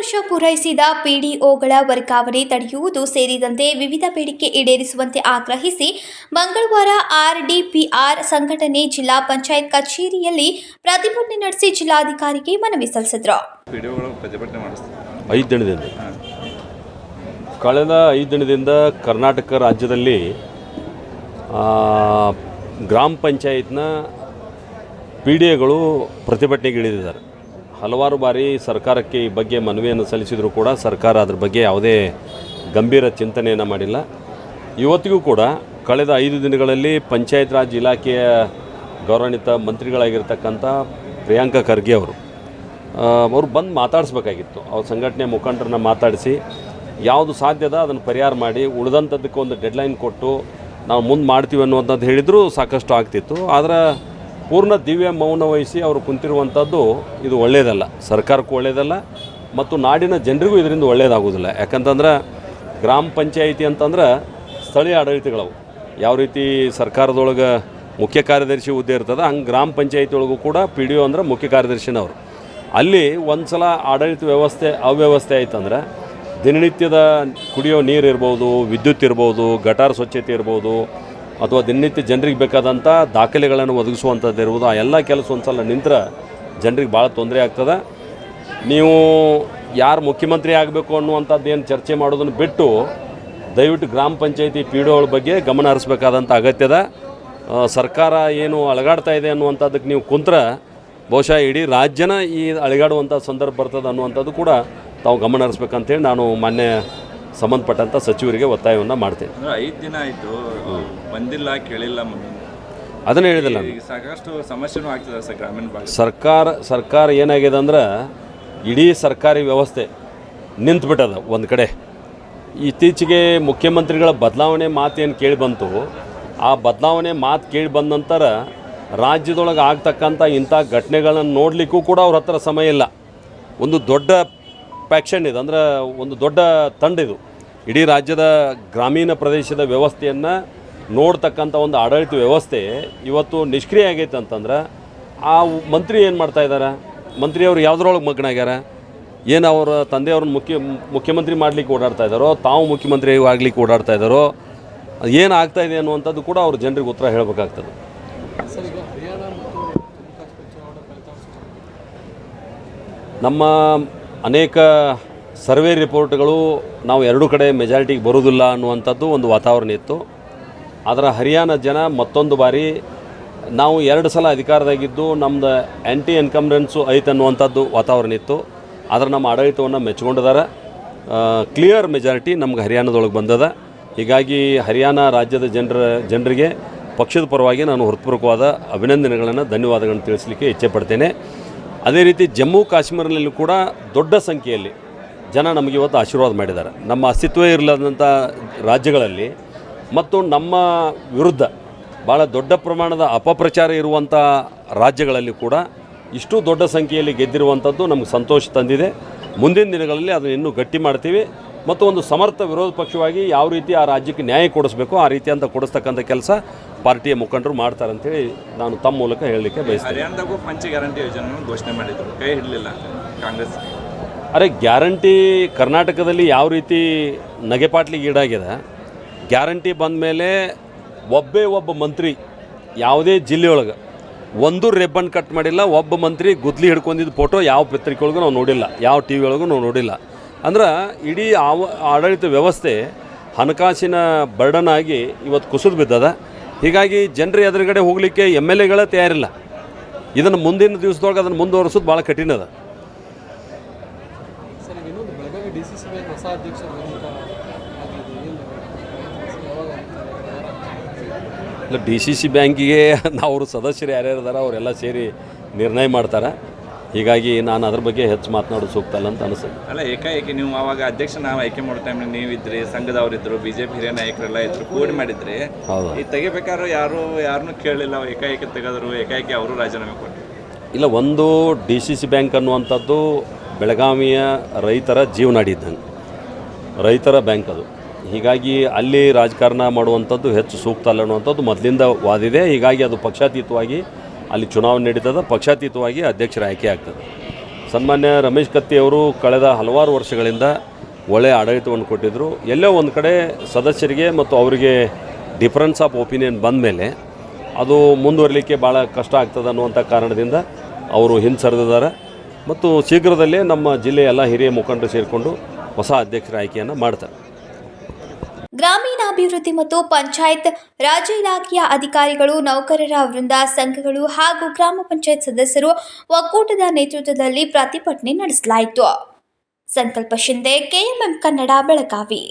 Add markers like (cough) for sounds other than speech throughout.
ವರ್ಷ ಪೂರೈಸಿದ ಪಿಡಿಒಗಳ ವರ್ಗಾವಣೆ ತಡೆಯುವುದು ಸೇರಿದಂತೆ ವಿವಿಧ ಬೇಡಿಕೆ ಈಡೇರಿಸುವಂತೆ ಆಗ್ರಹಿಸಿ ಮಂಗಳವಾರ ಆರ್ಡಿಪಿಆರ್ ಸಂಘಟನೆ ಜಿಲ್ಲಾ ಪಂಚಾಯತ್ ಕಚೇರಿಯಲ್ಲಿ ಪ್ರತಿಭಟನೆ ನಡೆಸಿ ಜಿಲ್ಲಾಧಿಕಾರಿಗೆ ಮನವಿ ಸಲ್ಲಿಸಿದರು. ಐದು ದಿನದಿಂದ. ಕಳೆದ ಐದು ದಿನದಿಂದ ಕರ್ನಾಟಕ ರಾಜ್ಯದಲ್ಲಿ ಆ, ಗ್ರಾಮ ಪಂಚಾಯತ್ನ ಪಿ ಡಿ ಎಗಳು ಪ್ರತಿಭಟನೆಗೆ ಇಳಿದಿದ್ದಾರೆ. ಹಲವಾರು ಬಾರಿ ಸರ್ಕಾರಕ್ಕೆ ಈ ಬಗ್ಗೆ ಮನವಿಯನ್ನು ಸಲ್ಲಿಸಿದರೂ ಕೂಡ ಸರ್ಕಾರ ಅದ್ರ ಬಗ್ಗೆ ಯಾವುದೇ ಗಂಭೀರ ಚಿಂತನೆಯನ್ನು ಮಾಡಿಲ್ಲ. ಇವತ್ತಿಗೂ ಕೂಡ ಕಳೆದ ಐದು ದಿನಗಳಲ್ಲಿ ಪಂಚಾಯತ್ ರಾಜ್ ಇಲಾಖೆಯ ಗೌರವಾನ್ವಿತ ಮಂತ್ರಿಗಳಾಗಿರ್ತಕ್ಕಂಥ ಪ್ರಿಯಾಂಕಾ ಖರ್ಗೆ ಅವರು ಅವರು ಬಂದು ಮಾತಾಡಿಸ್ಬೇಕಾಗಿತ್ತು. ಅವ್ರ ಸಂಘಟನೆ ಮುಖಂಡರನ್ನ ಮಾತಾಡಿಸಿ ಯಾವುದು ಸಾಧ್ಯದ ಅದನ್ನು ಪರಿಹಾರ ಮಾಡಿ ಉಳಿದಂಥದ್ದಕ್ಕೆ ಒಂದು ಡೆಡ್ಲೈನ್ ಕೊಟ್ಟು ನಾವು ಮುಂದೆ ಮಾಡ್ತೀವಿ ಅನ್ನುವಂಥದ್ದು ಹೇಳಿದರೂ ಸಾಕಷ್ಟು ಆಗ್ತಿತ್ತು. ಆದರೆ ಪೂರ್ಣ ದಿವ್ಯ ಮೌನ ವಹಿಸಿ ಅವರು ಕುಂತಿರುವಂಥದ್ದು ಇದು ಒಳ್ಳೆಯದಲ್ಲ ಸರ್ಕಾರಕ್ಕೂ ಒಳ್ಳೆಯದಲ್ಲ ಮತ್ತು ನಾಡಿನ ಜನರಿಗೂ ಇದರಿಂದ ಒಳ್ಳೆಯದಾಗೋದಿಲ್ಲ ಯಾಕಂತಂದ್ರೆ ಗ್ರಾಮ ಪಂಚಾಯಿತಿ ಅಂತಂದ್ರೆ ಸ್ಥಳೀಯ ಆಡಳಿತಗಳವು. ಯಾವ ರೀತಿ ಸರ್ಕಾರದೊಳಗೆ ಮುಖ್ಯ ಕಾರ್ಯದರ್ಶಿ ಹುದ್ದೆ ಇರ್ತದೆ ಹಂಗೆ ಗ್ರಾಮ ಪಂಚಾಯಿತಿ ಒಳಗೂ ಕೂಡ ಪಿ ಡಿ ಒ ಅಂದ್ರೆ ಮುಖ್ಯ ಕಾರ್ಯದರ್ಶಿನವರು. ಅಲ್ಲಿ ಒಂದು ಸಲ ಆಡಳಿತ ವ್ಯವಸ್ಥೆ ಅವ್ಯವಸ್ಥೆ ಆಯ್ತಂದ್ರೆ ದಿನನಿತ್ಯದ ಕುಡಿಯೋ ನೀರು ಇರ್ಬೋದು, ವಿದ್ಯುತ್ ಇರ್ಬೋದು, ಗಟಾರ ಸ್ವಚ್ಛತೆ ಇರ್ಬೋದು ಅಥವಾ ದಿನನಿತ್ಯ ಜನರಿಗೆ ಬೇಕಾದಂಥ ದಾಖಲೆಗಳನ್ನು ಒದಗಿಸುವಂಥದ್ದು ಇರುವುದು ಆ ಎಲ್ಲ ಕೆಲಸ ಒಂದು ಸಲ ನಿಂತರ ಜನರಿಗೆ ಭಾಳ ತೊಂದರೆ ಆಗ್ತದೆ. ನೀವು ಯಾರು ಮುಖ್ಯಮಂತ್ರಿ ಆಗಬೇಕು ಅನ್ನುವಂಥದ್ದು ಏನು ಚರ್ಚೆ ಮಾಡೋದನ್ನು ಬಿಟ್ಟು ದಯವಿಟ್ಟು ಗ್ರಾಮ ಪಂಚಾಯತಿ ಪಿ ಡಿ ಬಗ್ಗೆ ಗಮನ ಹರಿಸಬೇಕಾದಂಥ ಅಗತ್ಯದ. ಸರ್ಕಾರ ಏನು ಅಳಗಾಡ್ತಾ ಇದೆ ಅನ್ನುವಂಥದ್ದಕ್ಕೆ ನೀವು ಕುಂತ್ರೆ ಬಹುಶಃ ಇಡೀ ರಾಜ್ಯನ ಈ ಅಳಗಾಡುವಂಥ ಸಂದರ್ಭ ಬರ್ತದೆ ಅನ್ನುವಂಥದ್ದು ಕೂಡ ತಾವು ಗಮನ ಹರಿಸ್ಬೇಕಂತೇಳಿ ನಾನು ಮಾನ್ಯ ಸಂಬಂಧಪಟ್ಟಂಥ ಸಚಿವರಿಗೆ ಒತ್ತಾಯವನ್ನು ಮಾಡ್ತೇನೆ. ಐದು ದಿನ ಆಯಿತು. ಬಂದಿಲ್ಲ ಕೇಳಿಲ್ಲ ಅದನ್ನ ಅದನ್ನೇ ಹೇಳಿದಿಲ್ಲ ನಾನು. ಈಗ ಸಾಕಷ್ಟು ಸಮಸ್ಯೆನೂ ಆಗ್ತದೆ ಸರ್ ಗ್ರಾಮೀಣ ಭಾಗ ಸರ್ಕಾರ ಸರ್ಕಾರ ಏನಾಗಿದೆ ಅಂದ್ರೆ ಇಡೀ ಸರ್ಕಾರಿ ವ್ಯವಸ್ಥೆ ನಿಂತುಬಿಟ್ಟದ ಒಂದು ಕಡೆ. ಇತ್ತೀಚೆಗೆ ಮುಖ್ಯಮಂತ್ರಿಗಳ ಬದಲಾವಣೆ ಮಾತು ಏನು ಕೇಳಿ ಬಂತು. ಆ ಬದಲಾವಣೆ ಮಾತು ಕೇಳಿ ಬಂದ ನಂತರ ರಾಜ್ಯದೊಳಗೆ ಆಗ್ತಕ್ಕಂಥ ಇಂಥ ಘಟನೆಗಳನ್ನು ನೋಡಲಿಕ್ಕೂ ಕೂಡ ಅವ್ರ ಹತ್ರ ಸಮಯ ಇಲ್ಲ. ಒಂದು ದೊಡ್ಡ ಪ್ಯಾಕ್ಷನ್ ಇದು ಅಂದ್ರೆ ಒಂದು ದೊಡ್ಡ ತಂಡ ಇದು. ಇಡೀ ರಾಜ್ಯದ ಗ್ರಾಮೀಣ ಪ್ರದೇಶದ ವ್ಯವಸ್ಥೆಯನ್ನು ನೋಡ್ತಕ್ಕಂಥ ಒಂದು ಆಡಳಿತ ವ್ಯವಸ್ಥೆ ಇವತ್ತು ನಿಷ್ಕ್ರಿಯ ಆಗೈತೆ ಅಂತಂದ್ರೆ ಆ ಮಂತ್ರಿ ಏನು ಮಾಡ್ತಾ ಇದ್ದಾರೆ ಮಂತ್ರಿಯವರು ಯಾವುದ್ರೊಳಗೆ ಮಗ್ನಾಗ್ಯಾರ ಏನು ಅವರ ತಂದೆಯವ್ರನ್ನ ಮುಖ್ಯ ಮುಖ್ಯಮಂತ್ರಿ ಮಾಡಲಿಕ್ಕೆ ಓಡಾಡ್ತಾ ಇದ್ದಾರೋ ತಾವು ಮುಖ್ಯಮಂತ್ರಿ ಆಗಲಿಕ್ಕೆ ಓಡಾಡ್ತಾ ಇದ್ದಾರೋ ಏನು ಆಗ್ತಾ ಇದೆ ಅನ್ನುವಂಥದ್ದು ಕೂಡ ಅವ್ರ ಜನರಿಗೆ ಉತ್ತರ ಹೇಳಬೇಕಾಗ್ತದೆ. ನಮ್ಮ ಅನೇಕ ಸರ್ವೆ ರಿಪೋರ್ಟ್ಗಳು ನಾವು ಎರಡು ಕಡೆ ಮೆಜಾರಿಟಿಗೆ ಬರೋದಿಲ್ಲ ಅನ್ನುವಂಥದ್ದು ಒಂದು ವಾತಾವರಣ ಇತ್ತು. ಆದರೆ ಹರಿಯಾಣ ಜನ ಮತ್ತೊಂದು ಬಾರಿ, ನಾವು ಎರಡು ಸಲ ಅಧಿಕಾರದಾಗಿದ್ದು ನಮ್ಮದು ಆ್ಯಂಟಿ ಎನ್ಕಮ್ರೆನ್ಸು ಐತೆ ಅನ್ನುವಂಥದ್ದು ವಾತಾವರಣ ಇತ್ತು. ಆದರೆ ನಮ್ಮ ಆಡಳಿತವನ್ನು ಮೆಚ್ಕೊಂಡಿದ್ದಾರೆ ಕ್ಲಿಯರ್ ಮೆಜಾರಿಟಿ ನಮ್ಗೆ ಹರಿಯಾಣದೊಳಗೆ ಬಂದದ. ಹೀಗಾಗಿ ಹರಿಯಾಣ ರಾಜ್ಯದ ಜನರ, ಜನರಿಗೆ ಪಕ್ಷದ ಪರವಾಗಿ ನಾನು ಹೃತ್ಪೂರ್ವಕವಾದ ಅಭಿನಂದನೆಗಳನ್ನು, ಧನ್ಯವಾದಗಳನ್ನು ತಿಳಿಸಲಿಕ್ಕೆ ಇಚ್ಛೆ ಪಡ್ತೇನೆ. ಅದೇ ರೀತಿ ಜಮ್ಮು ಕಾಶ್ಮೀರದಲ್ಲಿ ಕೂಡ ದೊಡ್ಡ ಸಂಖ್ಯೆಯಲ್ಲಿ ಜನ ನಮಗೆ ಇವತ್ತು ಆಶೀರ್ವಾದ ಮಾಡಿದ್ದಾರೆ ನಮ್ಮ ಅಸ್ತಿತ್ವ ಇರಲಾದಂಥ ರಾಜ್ಯಗಳಲ್ಲಿ ಮತ್ತು ನಮ್ಮ ವಿರುದ್ಧ ಭಾಳ ದೊಡ್ಡ ಪ್ರಮಾಣದ ಅಪಪ್ರಚಾರ ಇರುವಂಥ ರಾಜ್ಯಗಳಲ್ಲಿ ಕೂಡ ಇಷ್ಟು ದೊಡ್ಡ ಸಂಖ್ಯೆಯಲ್ಲಿ ಗೆದ್ದಿರುವಂಥದ್ದು ನಮಗೆ ಸಂತೋಷ ತಂದಿದೆ. ಮುಂದಿನ ದಿನಗಳಲ್ಲಿ ಅದನ್ನು ಇನ್ನೂ ಗಟ್ಟಿ ಮಾಡ್ತೀವಿ. ಮತ್ತು ಒಂದು ಸಮರ್ಥ ವಿರೋಧ ಪಕ್ಷವಾಗಿ ಯಾವ ರೀತಿ ಆ ರಾಜ್ಯಕ್ಕೆ ನ್ಯಾಯ ಕೊಡಿಸ್ಬೇಕು ಆ ರೀತಿ ಅಂತ ಕೊಡಿಸ್ತಕ್ಕಂಥ ಕೆಲಸ ಪಾರ್ಟಿಯ ಮುಖಂಡರು ಮಾಡ್ತಾರೆ ಅಂತೇಳಿ ನಾನು ತಮ್ಮ ಮೂಲಕ ಹೇಳಲಿಕ್ಕೆ ಬಯಸ್ತೇನೆ. ಪಂಚ ಗ್ಯಾರಂಟಿ ಯೋಜನೆ ಘೋಷಣೆ ಮಾಡಿದ್ರು. ಕೈ ಹಿಡಲಿಲ್ಲ ಕಾಂಗ್ರೆಸ್. ಅರೆ ಗ್ಯಾರಂಟಿ ಕರ್ನಾಟಕದಲ್ಲಿ ಯಾವ ರೀತಿ ನಗೆಪಾಟ್ಲಿಗೆ ಈಡಾಗಿದೆ ಗ್ಯಾರಂಟಿ ಬಂದ ಮೇಲೆ ಒಬ್ಬೇ ಒಬ್ಬ ಮಂತ್ರಿ ಯಾವುದೇ ಜಿಲ್ಲೆಯೊಳಗೆ ಒಂದು ರೆಬ್ಬನ್ ಕಟ್ ಮಾಡಿಲ್ಲ, ಒಬ್ಬ ಮಂತ್ರಿ ಗುದ್ಲಿ ಹಿಡ್ಕೊಂಡಿದ್ದ ಫೋಟೋ ಯಾವ ಪತ್ರಿಕೆ ಒಳಗೂ ನಾವು ನೋಡಿಲ್ಲ, ಯಾವ ಟಿ ವಿ ಒಳಗೂ ನಾವು ನೋಡಿಲ್ಲ. ಅಂದ್ರೆ ಇಡೀ ಆವ, ಆಡಳಿತ ವ್ಯವಸ್ಥೆ ಹಣಕಾಸಿನ ಬರ್ಡನ್ ಆಗಿ ಇವತ್ತು ಕುಸಿದು ಬಿದ್ದದ. ಹೀಗಾಗಿ ಜನರ ಎದುರುಗಡೆ ಹೋಗಲಿಕ್ಕೆ ಎಂ ಎಲ್ ಎಗಳೇ ತಯಾರಿಲ್ಲ. ಇದನ್ನು ಮುಂದಿನ ದಿವಸದೊಳಗೆ ಅದನ್ನು ಮುಂದುವರಿಸೋದು ಭಾಳ ಕಠಿಣ ಅದ ಸರ್ ಈಗ ಇನ್ನೊಂದು Belagavi D C C bank ಹೊಸ ಅಧ್ಯಕ್ಷ ನೇಮಕ ಆಗಿದೆ ಏನು ಯಾವಾಗ ಆಗ್ತಾರೆ? ಇಲ್ಲ ಡಿ ಸಿ ಸಿ ಬ್ಯಾಂಕಿಗೆ (laughs) ಅವರು ಸದಸ್ಯರು ಯಾರ್ಯಾರು ಇದ್ದಾರೆ ಅವರೆಲ್ಲ ಸೇರಿ ನಿರ್ಣಯ ಮಾಡ್ತಾರೆ. ಹೀಗಾಗಿ ನಾನು ಅದ್ರ ಬಗ್ಗೆ ಹೆಚ್ಚು ಮಾತನಾಡೋದು ಸೂಕ್ತ ಅಲ್ಲ ಅಂತ ಅನಿಸುತ್ತೆ. ಅಲ್ಲ ಏಕಾಏಕಿ ನೀವು ಆವಾಗ ಅಧ್ಯಕ್ಷ ನಾವು ಆಯ್ಕೆ ಮಾಡೋ ಟೈಮ್ ನೀವಿದ್ರಿ ಸಂಘದವರಿದ್ರು ಬಿ ಜೆ ಪಿ ಹಿರಿಯ ನಾಯಕರೆಲ್ಲ ಇದ್ರು ಕೂಡಿ ಮಾಡಿದ್ರಿ ಹೌದು. ಈ ತೆಗಿಬೇಕಾದ್ರೆ ಯಾರು ಯಾರನ್ನೂ ಕೇಳಿಲ್ಲ ಏಕಾಏಕಿ ತೆಗೆದ್ರು ಏಕಾಏಕಿ ಅವರು ರಾಜೀನಾಮೆ ಕೊಟ್ಟರು ಇಲ್ಲ ಒಂದು ಡಿ ಸಿ ಸಿ ಬ್ಯಾಂಕ್ ಅನ್ನುವಂಥದ್ದು ಬೆಳಗಾವಿಯ ರೈತರ ಜೀವನಾಡಿ ಇದ್ದಂಗೆ. ರೈತರ ಬ್ಯಾಂಕ್ ಅದು. ಹೀಗಾಗಿ ಅಲ್ಲಿ ರಾಜಕಾರಣ ಮಾಡುವಂಥದ್ದು ಹೆಚ್ಚು ಸೂಕ್ತ ಅಲ್ಲ ಅನ್ನುವಂಥದ್ದು ಮೊದಲಿಂದ ವಾದಿದೆ. ಹೀಗಾಗಿ ಅದು ಪಕ್ಷಾತೀತವಾಗಿ ಅಲ್ಲಿ ಚುನಾವಣೆ ನಡೀತದೆ. ಪಕ್ಷಾತೀತವಾಗಿ ಅಧ್ಯಕ್ಷರ ಆಯ್ಕೆ ಆಗ್ತದೆ. ಸನ್ಮಾನ್ಯ ರಮೇಶ್ ಕತ್ತಿ ಅವರು ಕಳೆದ ಹಲವಾರು ವರ್ಷಗಳಿಂದ ಒಳ್ಳೆಯ ಆಡಳಿತವನ್ನು ಕೊಟ್ಟಿದ್ದರು ಎಲ್ಲೋ ಒಂದು ಕಡೆ ಸದಸ್ಯರಿಗೆ ಮತ್ತು ಅವರಿಗೆ ಡಿಫ್ರೆನ್ಸ್ ಆಫ್ ಒಪಿನಿಯನ್ ಬಂದ ಮೇಲೆ ಅದು ಮುಂದುವರಲಿಕ್ಕೆ ಭಾಳ ಕಷ್ಟ ಆಗ್ತದೆ ಅನ್ನುವಂಥ ಕಾರಣದಿಂದ ಅವರು ಹಿಂಸರಿದಿದ್ದಾರೆ. ಮತ್ತು ಶೀಘ್ರದಲ್ಲೇ ನಮ್ಮ ಜಿಲ್ಲೆಯ ಎಲ್ಲ ಹಿರಿಯ ಮುಖಂಡರು ಸೇರಿಕೊಂಡು ಹೊಸ ಅಧ್ಯಕ್ಷರ ಆಯ್ಕೆಯನ್ನು ಮಾಡ್ತಾರೆ. ಗ್ರಾಮೀಣಾಭಿವೃದ್ಧಿ ಮತ್ತು ಪಂಚಾಯತ್ ರಾಜ ಇಲಾಖೆಯ ಅಧಿಕಾರಿಗಳು, ನೌಕರರ ವೃಂದ ಸಂಘಗಳು ಹಾಗೂ ಗ್ರಾಮ ಪಂಚಾಯತ್ ಸದಸ್ಯರು ಒಕ್ಕೂಟದ ನೇತೃತ್ವದಲ್ಲಿ ಪ್ರತಿಭಟನೆ ನಡೆಸಲಾಯಿತು. ಸಂಕಲ್ಪ ಶಿಂದೆ, ಕೆಎಂಎಂ ಕನ್ನಡ, ಬೆಳಗಾವಿ.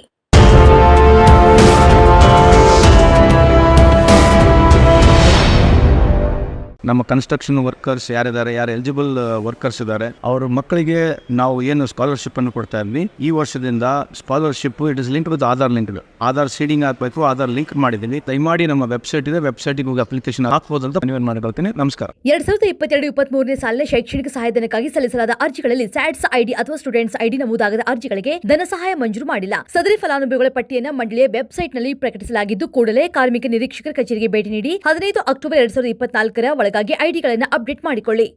ನಮ್ಮ ಕನ್ಸ್ಟ್ರಕ್ಷನ್ ವರ್ಕರ್ಸ್ ಯಾರಿದ್ದಾರೆ, ಯಾರು ಎಲಿಜಿಬಲ್ ವರ್ಕರ್ಸ್ ಇದ್ದಾರೆ, ಅವ್ರ ಮಕ್ಕಳಿಗೆ ನಾವು ಏನು ಸ್ಕಾಲರ್ಶಿಪ್ ಅನ್ನು ಕೊಡ್ತಾ ಇದ್ವಿ. ಈ ವರ್ಷದಿಂದ scholarship it is link with Aadhaar link Aadhaar seeding ಹಾಕಬೇಕು ಆಧಾರ್ ಲಿಂಕ್ ಮಾಡಿದ್ದೀನಿ. ದಯಮಾಡಿ ನಮ್ಮ ವೆಬ್ಸೈಟ್ ಇದೆ ವೆಬ್ಸೈಟ್ಗೆ ಹೋಗಿ ಅಪ್ಲಿಕೇಶನ್ ಹಾಕಬಹುದು ಅಂತ ಮನವಿ ಮಾಡ್ಕೊಳ್ತೀನಿ. ನಮಸ್ಕಾರ. ಎರಡ್ ಸಾವಿರದ ಇಪ್ಪತ್ತೆರಡು ಇಪ್ಪತ್ತ್ ಮೂರನೇ ಸಾಲಿನ ಶೈಕ್ಷಣಿಕ ಸಹಾಯಧನಕ್ಕಾಗಿ ಸಲ್ಲಿಸಲಾದ ಅರ್ಜಿಗಳಲ್ಲಿ ಸ್ಯಾಟ್ಸ್ ಐಡಿ ಅಥವಾ ಸ್ಟೂಡೆಂಟ್ಸ್ ಐಡಿ ನಮೂದಾಗದ ಅರ್ಜಿಗಳಿಗೆ ಧನ ಸಹಾಯ ಮಂಜೂರು ಮಾಡಿಲ್ಲ. ಸದರಿ ಫಲಾನುಭವಿಗಳ ಪಟ್ಟಿಯನ್ನು ಮಂಡಳಿಯ ವೆಬ್ಸೈಟ್ನಲ್ಲಿ ಪ್ರಕಟಿಸಲಾಗಿದ್ದು, ಕೂಡಲೇ ಕಾರ್ಮಿಕ ನಿರೀಕ್ಷಕರ ಕಚೇರಿಗೆ ಭೇಟಿ ನೀಡಿ, ಹದಿನೈದು ಅಕ್ಟೋಬರ್ ಎರಡ್ ಸಾವಿರದ ಇಪ್ಪತ್ನಾಲ್ಕರ ಒಳಗಾಗಿ ಐಡಿಗಳನ್ನು ಅಪ್ಡೇಟ್ ಮಾಡಿಕೊಳ್ಳಿ.